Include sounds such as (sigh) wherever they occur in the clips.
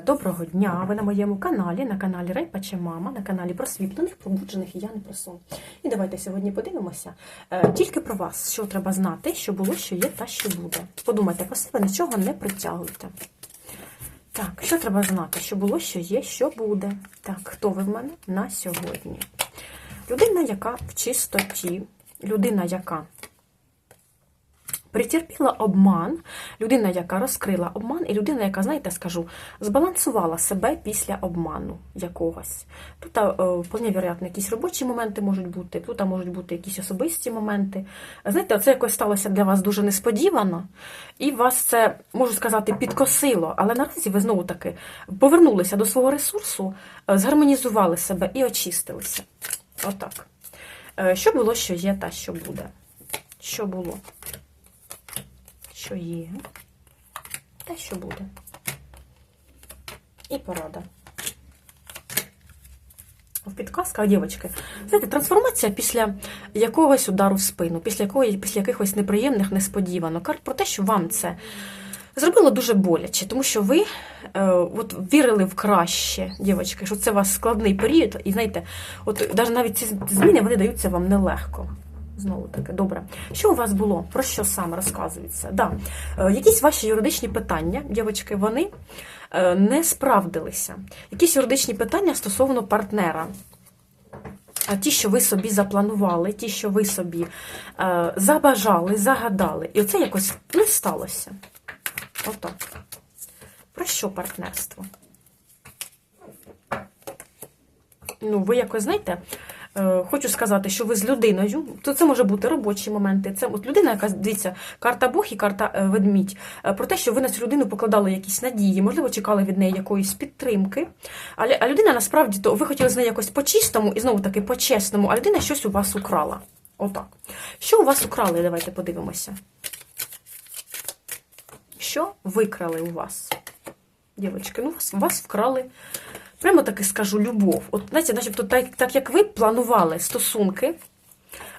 Доброго дня! Ви на моєму каналі, на каналі Райпаче Мама, на каналі просвітлених, пробуджених і я не про сон. І давайте сьогодні подивимося е, тільки про вас, що треба знати, що було, що є та що буде. Подумайте про себе, нічого не притягуйте. Так, що треба знати, що було, що є, що буде. Так, хто ви в мене на сьогодні? Людина, яка в чистоті, людина, яка Притерпіла обман, людина, яка розкрила обман, і людина, яка, знаєте, скажу, збалансувала себе після обману якогось. Тут, е, вполне вероятно, якісь робочі моменти можуть бути, тут можуть бути якісь особисті моменти. Знаєте, це якось сталося для вас дуже несподівано, і вас це, можу сказати, підкосило. Але наразі ви знову таки повернулися до свого ресурсу, е, згармонізували себе і очистилися. Отак. Е, Що було, що є, та що буде. Що було? Що є, та що буде. І порада. В підказках, дівчатки, знаєте, трансформація після якогось удару в спину, після якої, після якихось неприємних несподіванок. Кажуть про те, що вам це зробило дуже боляче, тому що ви е, от, вірили в краще, дівчатки, що це у вас складний період, і знаєте, от навіть ці зміни вони даються вам нелегко. Знову таки, добре. Що у вас було? Про що саме розказується? Да. Е, якісь ваші юридичні питання, дівчатки, вони е, не справдилися. Якісь юридичні питання стосовно партнера. А ті, що ви собі запланували, ті, що ви собі е, забажали, загадали. І оце якось не сталося. Отак. Про що партнерство? Ну, ви якось знаєте. Е, хочу сказати, що ви з людиною, то це може бути робочі моменти. Це от людина, яка дивіться, карта Бог і карта е, ведмідь. Е, про те, що ви на цю людину покладали якісь надії, можливо, чекали від неї якоїсь підтримки. Але а людина насправді то ви хотіли з нею якось по-чистому і знову таки по-чесному, а людина щось у вас украла. Отак. Що у вас украли? Давайте подивимося. Що викрали у вас? Дівочки, ну вас, вас вкрали прямо таки скажу, любов. От, знаєте, начебто, так, так як ви планували стосунки,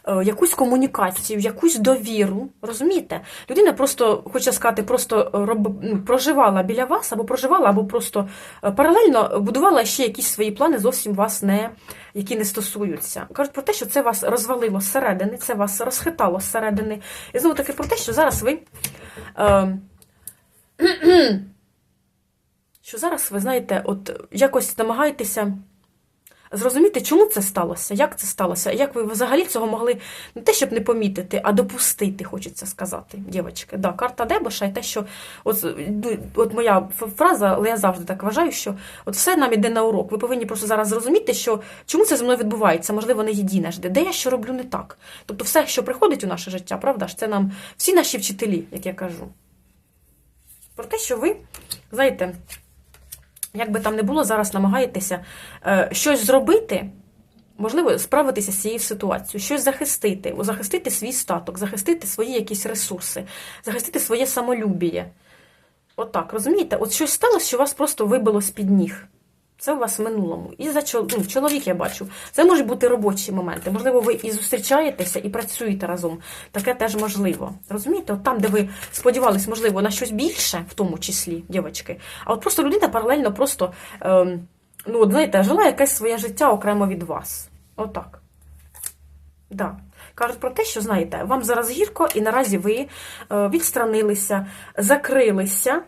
е, якусь комунікацію, якусь довіру, розумієте? Людина просто, хоче сказати, просто роб... Ну, проживала біля вас, або проживала, або просто е, паралельно будувала ще якісь свої плани, зовсім вас не які не стосуються. Кажуть про те, що це вас розвалило зсередини, це вас розхитало зсередини. І знову таки про те, що зараз ви. (clears throat) Е... що зараз, ви знаєте, от якось намагаєтеся зрозуміти, чому це сталося, як це сталося, як ви взагалі цього могли не те, щоб не помітити, а допустити, хочеться сказати, дівчатки. Да, карта Дебоша і те, що от, ну, от моя фраза, але я завжди так вважаю, що от все нам іде на урок. Ви повинні просто зараз зрозуміти, що чому це зі мною відбувається, можливо, не єдиножди, де я що роблю не так. Тобто, все, що приходить у наше життя, правда ж, це нам всі наші вчителі, як я кажу. Про те, що ви, знаєте, як би там не було, зараз намагаєтеся е, щось зробити, можливо, справитися з цією ситуацією, щось захистити, захистити свій статок, захистити свої якісь ресурси, захистити своє самолюбіє. Отак, розумієте? От щось сталося, що вас просто вибило з-під ніг. Це у вас в минулому. І за ну, чоловік я бачу. Це можуть бути робочі моменти. Можливо, ви і зустрічаєтеся, і працюєте разом. Таке теж можливо. Розумієте? От там, де ви сподівались, можливо, на щось більше, в тому числі, дівчатки. А от просто людина паралельно просто, ем, ну, от, знаєте, жила якесь своє життя окремо від вас. Отак. Да. Кажуть про те, що, знаєте, вам зараз гірко, і наразі ви е, відстранилися, закрилися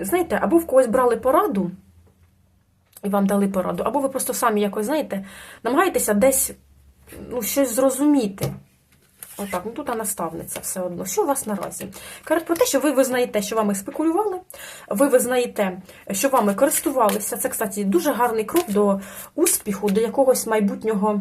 знаєте, або в когось брали пораду, і вам дали пораду, або ви просто самі якось, знаєте, намагаєтеся десь ну, щось зрозуміти. Отак, ну тут наставниця все одно. Що у вас наразі? Кажуть про те, що ви визнаєте, що вами спекулювали, ви визнаєте, що вами користувалися. Це, кстати, дуже гарний крок до успіху, до якогось майбутнього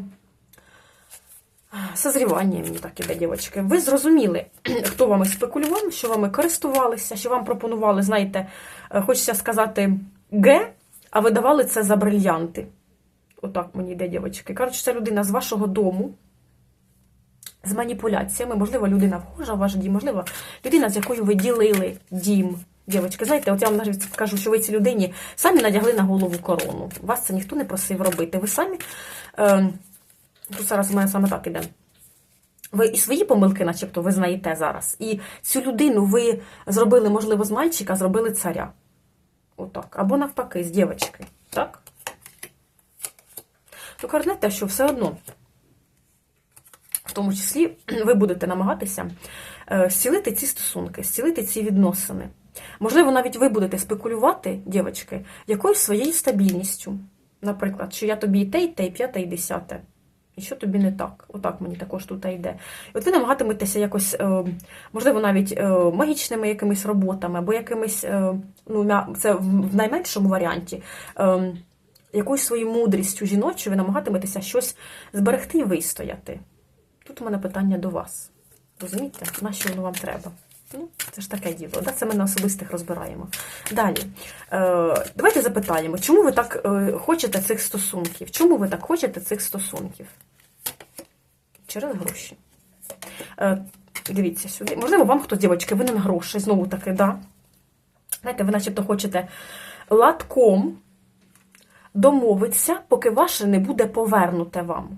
Созрівання мені так іде, дівчатки. Ви зрозуміли, (clears throat) хто вами спекулював, що вами користувалися, що вам пропонували, знаєте, е, хочеться сказати, Г, а ви давали це за брильянти. Отак мені йде, дівчатки. Що це людина з вашого дому, з маніпуляціями, можливо, людина вхожа в ваш дім, можливо, людина, з якою ви ділили дім. Дівчатки, знаєте, от я вам навіть скажу, що ви цій людині самі надягли на голову корону. Вас це ніхто не просив робити. Ви самі. Е Тут зараз у мене саме так іде. Ви і свої помилки, начебто, ви знаєте зараз. І цю людину ви зробили, можливо, з мальчика, зробили царя. Отак. Або навпаки, з дівчинки. Так? Ну, знаєте, що все одно, в тому числі, (clears throat) ви будете намагатися е, зцілити ці стосунки, зцілити ці відносини. Можливо, навіть ви будете спекулювати, дівчатки, якоюсь своєю стабільністю. Наприклад, що я тобі і те, і те, і п'яте, і десяте. Що тобі не так? Отак мені також тут йде. І от ви намагатиметеся якось, е, можливо, навіть е, магічними якимись роботами, або якимись, е, ну, це в найменшому варіанті, якоюсь своєю мудрістю жіночою ви намагатиметеся щось зберегти і вистояти. Тут у мене питання до вас. Розумієте, на що воно вам треба? Ну, це ж таке діло. Да? Це ми на особистих розбираємо. Далі. Е, давайте запитаємо, чому ви так хочете цих стосунків? Чому ви так хочете цих стосунків? Через гроші. Е, дивіться сюди. Можливо, вам хтось, дівчатки, винен гроші. Знову таки, да. Знаєте, ви начебто хочете латком домовитися, поки ваше не буде повернуте вам.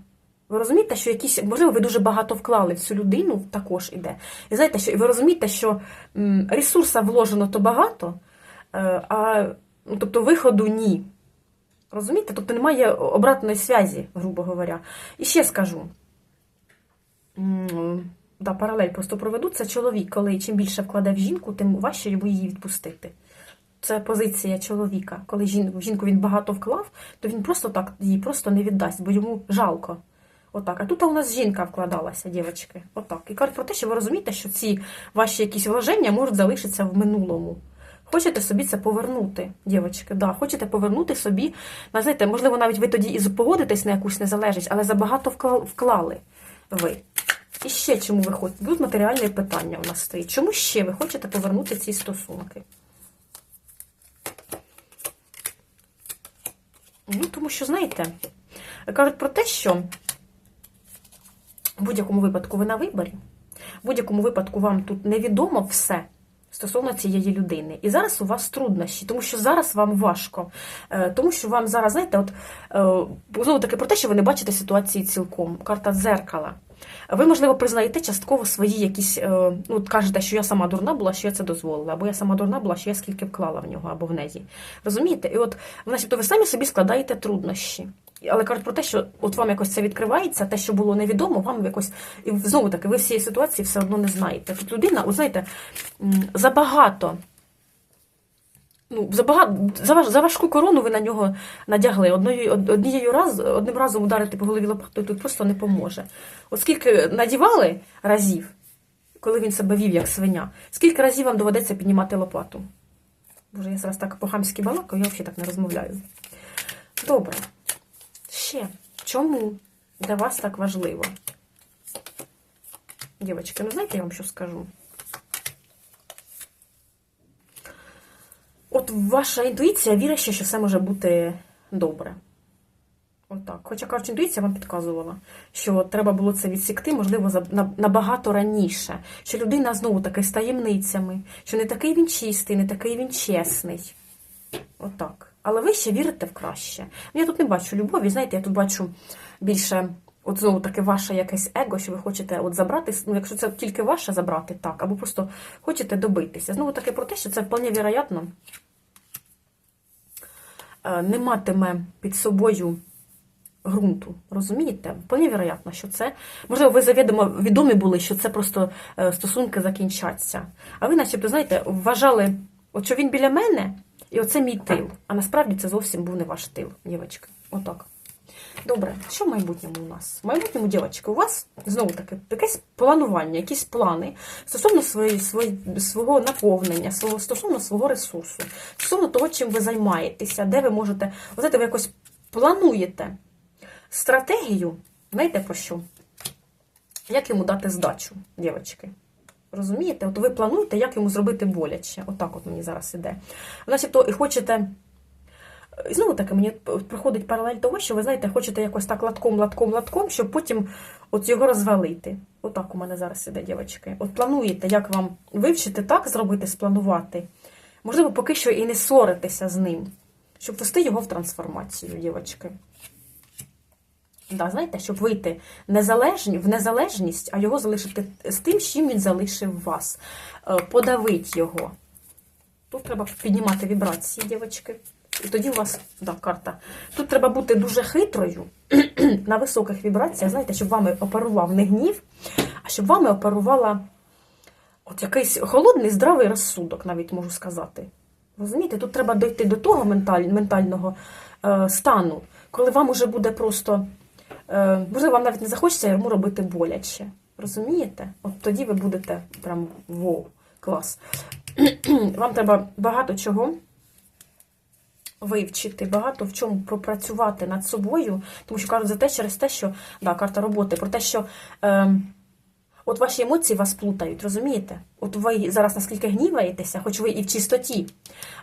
Ви розумієте, що якісь, можливо, ви дуже багато вклали в цю людину, також іде. І знаєте, що ви розумієте, що ресурса вложено то багато, е, а ну, тобто виходу ні. Розумієте? Тобто немає обратної зв'язі, грубо говоря. І ще скажу. Да, паралель просто проведу. Це чоловік, коли чим більше вкладе в жінку, тим важче йому її відпустити. Це позиція чоловіка. Коли в жінку він багато вклав, то він просто так її просто не віддасть, бо йому жалко. Отак. А тут у нас жінка вкладалася, дівчатки. Отак. І кажуть про те, що ви розумієте, що ці ваші якісь вложення можуть залишитися в минулому. Хочете собі це повернути, дівчатки? Да, хочете повернути собі. Ну, знаєте, можливо, навіть ви тоді і погодитесь на якусь незалежність, але забагато вклали ви. І ще чому ви хочете? Тут матеріальне питання у нас стоїть. Чому ще ви хочете повернути ці стосунки? Ну, тому що, знаєте, кажуть про те, що в будь-якому випадку ви на виборі, в будь-якому випадку вам тут невідомо все стосовно цієї людини. І зараз у вас труднощі, тому що зараз вам важко. Е, Тому що вам зараз, знаєте, от е, знову таки про те, що ви не бачите ситуації цілком. Карта дзеркала. Ви, можливо, признаєте частково свої якісь, е, ну, кажете, що я сама дурна була, що я це дозволила, або я сама дурна була, що я скільки вклала в нього або в неї. Розумієте? І от, начебто, ви самі собі складаєте труднощі. Але кажуть про те, що от вам якось це відкривається, те, що було невідомо, вам якось. І знову таки, ви всієї ситуації все одно не знаєте. Тут людина, от знаєте, забагато. Ну, за, важ- за важку корону ви на нього надягли. Одною, однією раз, одним разом ударити по голові лопатою тут просто не поможе. От скільки надівали разів, коли він себе вів як свиня, скільки разів вам доведеться піднімати лопату? Боже, я зараз так по-хамськи балакаю, я взагалі так не розмовляю. Добре. Ще. Чому для вас так важливо? Дівчатки, ну знаєте, я вам що скажу? От ваша інтуїція вірить, що все може бути добре. Отак. Хоча кажуть, інтуїція вам підказувала, що треба було це відсікти, можливо, набагато раніше. Що людина знову таки з таємницями, що не такий він чистий, не такий він чесний. Отак. Але ви ще вірите в краще. Ну, я тут не бачу любові, знаєте, я тут бачу більше, от знову таки, ваше якесь его, що ви хочете от забрати, ну, якщо це тільки ваше забрати, так, або просто хочете добитися. Знову таки про те, що це вполне вероятно не матиме під собою ґрунту. Розумієте? Вполне вероятно, що це. Можливо, ви завідомо відомі були, що це просто е, стосунки закінчаться. А ви, начебто, знаєте, вважали, от що він біля мене, і оце мій тил. А насправді це зовсім був не ваш тил, дівчатка. Отак. Добре, що в майбутньому у нас? В майбутньому, дівчатка, у вас знову таки якесь планування, якісь плани стосовно своєї, свої, свого наповнення, свого, стосовно свого ресурсу, стосовно того, чим ви займаєтеся, де ви можете, от знаєте, ви якось плануєте стратегію, знаєте про що? Як йому дати здачу, дівчатки? Розумієте? От ви плануєте, як йому зробити боляче. Отак от мені зараз іде. Значить, то і хочете. Знову таки мені приходить паралель того, що ви знаєте, хочете якось так латком, латком, латком, щоб потім от його розвалити. Отак у мене зараз іде, дівчатки. От плануєте, як вам вивчити так, зробити, спланувати. Можливо, поки що і не ссоритися з ним, щоб вести його в трансформацію, дівчатки. Да, знаєте, щоб вийти в незалежність, а його залишити з тим, чим він залишив вас. Е, Подавить його. Тут треба піднімати вібрації, дівчатки. І тоді у вас, да, карта. Тут треба бути дуже хитрою (clears throat) на високих вібраціях, знаєте, щоб вами оперував не гнів, а щоб вами оперувала от якийсь холодний, здравий розсудок, навіть можу сказати. Розумієте, тут треба дойти до того менталь, ментального е, стану, коли вам уже буде просто, е, можливо, вам навіть не захочеться йому робити боляче. Розумієте? От тоді ви будете прям воу, клас. (clears throat) Вам треба багато чого вивчити, багато в чому пропрацювати над собою, тому що кажуть за те, через те, що да, карта роботи, про те, що е, от ваші емоції вас плутають, розумієте? От ви зараз наскільки гніваєтеся, хоч ви і в чистоті,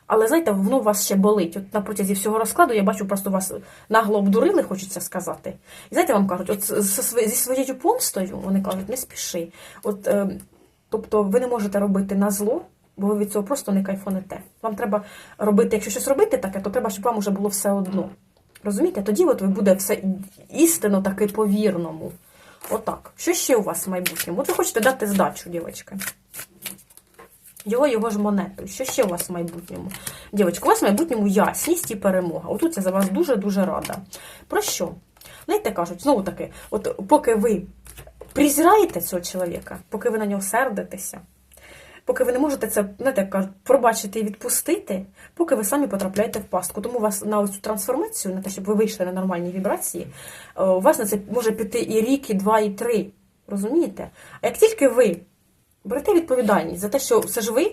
але знаєте, воно у вас ще болить. От на протязі всього розкладу я бачу, просто вас нагло обдурили, хочеться сказати. І знаєте, вам кажуть, от зі своєю помстою, вони кажуть, не спіши. От, е, тобто ви не можете робити на зло, бо ви від цього просто не кайфонете. Вам треба робити, якщо щось робити таке, то треба, щоб вам уже було все одно. Розумієте? Тоді от ви буде все істинно таки по-вірному. Отак. Що ще у вас в майбутньому? От ви хочете дати здачу, дівчатки. Його його ж монетою. Що ще у вас в майбутньому? Дівчатка, у вас в майбутньому ясність і перемога. Отут я за вас дуже-дуже рада. Про що? Знаєте, кажуть, знову таки, от поки ви презираєте цього чоловіка, поки ви на нього сердитеся, поки ви не можете це, знаєте, кажуть, пробачити і відпустити, поки ви самі потрапляєте в пастку. Тому у вас на цю трансформацію, на те, щоб ви вийшли на нормальні вібрації, е, у вас на це може піти і рік, і два, і три. Розумієте? А як тільки ви берете відповідальність за те, що все ж ви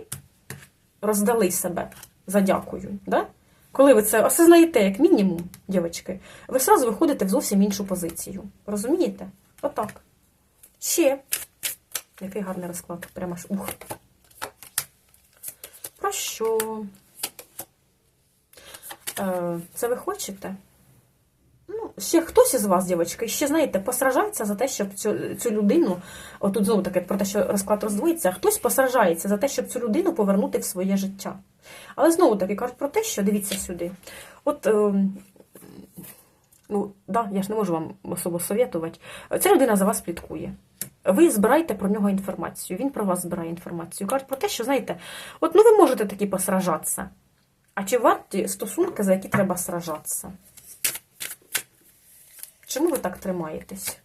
роздали себе за дякую, да? коли ви це осознаєте, як мінімум, дівчатки, ви одразу виходите в зовсім іншу позицію. Розумієте? Отак. Ще. Який гарний розклад. Прямо аж ух. Про що? Е, Це ви хочете? Ну, ще хтось із вас, дівчатки, ще, знаєте, посражається за те, щоб цю, цю людину, отут знову таки про те, що розклад роздвоїться, хтось посражається за те, щоб цю людину повернути в своє життя. Але знову таки кажуть про те, що дивіться сюди. От, е, ну, да, я ж не можу вам особо совєтувати. Ця людина за вас пліткує. Ви збираєте про нього інформацію, він про вас збирає інформацію. Кажуть про те, що, знаєте, от ну ви можете таки посражатися. А чи варті стосунки, за які треба сражатися? Чому ви так тримаєтесь?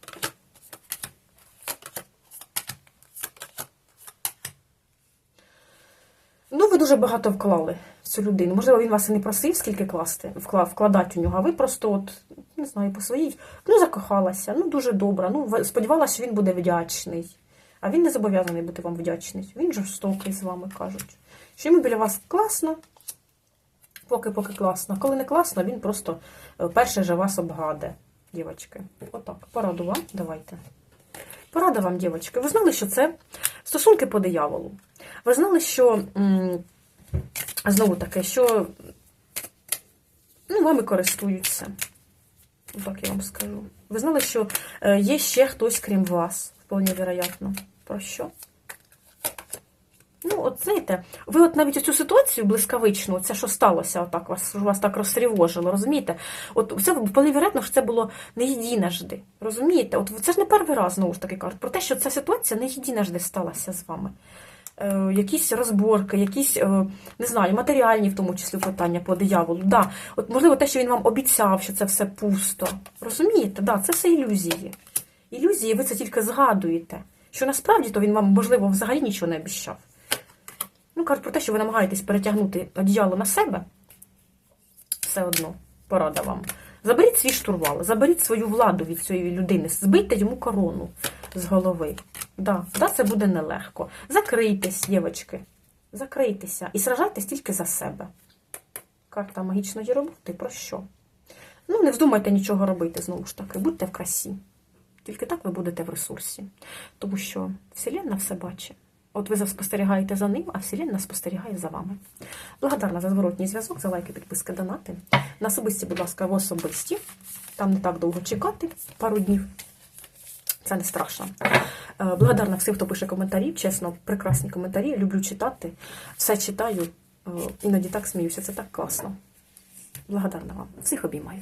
Ну, ви дуже багато вклали цю людину. Можливо, він вас і не просив, скільки класти, вкладати у нього, а ви просто, от, не знаю, по своїй, ну, закохалася, ну, дуже добра. Ну, сподівалася, що він буде вдячний. А він не зобов'язаний бути вам вдячний. Він жорстокий з вами, кажуть. Що йому біля вас класно, поки-поки класно. Коли не класно, він просто е, перше же вас обгаде, дівчатки. Отак. Пораду вам, давайте. Порада вам, дівчатки. Ви знали, що це стосунки по дияволу. Ви знали, що м, знову таке, що ну, вами користуються. Так я вам скажу. Ви знали, що е, є ще хтось, крім вас, вполне вероятно. Про що? Ну, от знаєте, ви от навіть цю ситуацію блискавичну, це що сталося, отак вас, вас так розтривожило, розумієте? От це вполне вероятно, що це було не єдиножди. Розумієте? От це ж не перший раз знову ж таки кажуть, про те, що ця ситуація не єдиножди сталася з вами. Е, якісь розборки, якісь, е, не знаю, матеріальні, в тому числі питання по дияволу. Да, от можливо, те, що він вам обіцяв, що це все пусто. Розумієте? Да, це все ілюзії. Ілюзії, ви це тільки згадуєте. Що насправді то він вам, можливо, взагалі нічого не обіцяв. Ну, кажуть про те, що ви намагаєтесь перетягнути одіяло на себе. Все одно, порада вам. Заберіть свій штурвал, заберіть свою владу від цієї людини, збийте йому корону з голови. Да, да, це буде нелегко. Закрийтесь, дівчатки. Закрийтеся і сражайтесь тільки за себе. Карта магічної роботи про що? Ну, не вздумайте нічого робити, знову ж таки, будьте в красі. Тільки так ви будете в ресурсі. Тому що Вселенна все бачить. От ви спостерігаєте за ним, а Вселенна спостерігає за вами. Благодарна за зворотній зв'язок, за лайки, підписки, донати. На особисті, будь ласка, в особисті. Там не так довго чекати, пару днів. Це не страшно. Е, Благодарна всім, хто пише коментарі. Чесно, прекрасні коментарі. Люблю читати. Все читаю. Е, Іноді так сміюся. Це так класно. Благодарна вам. Всіх обіймаю.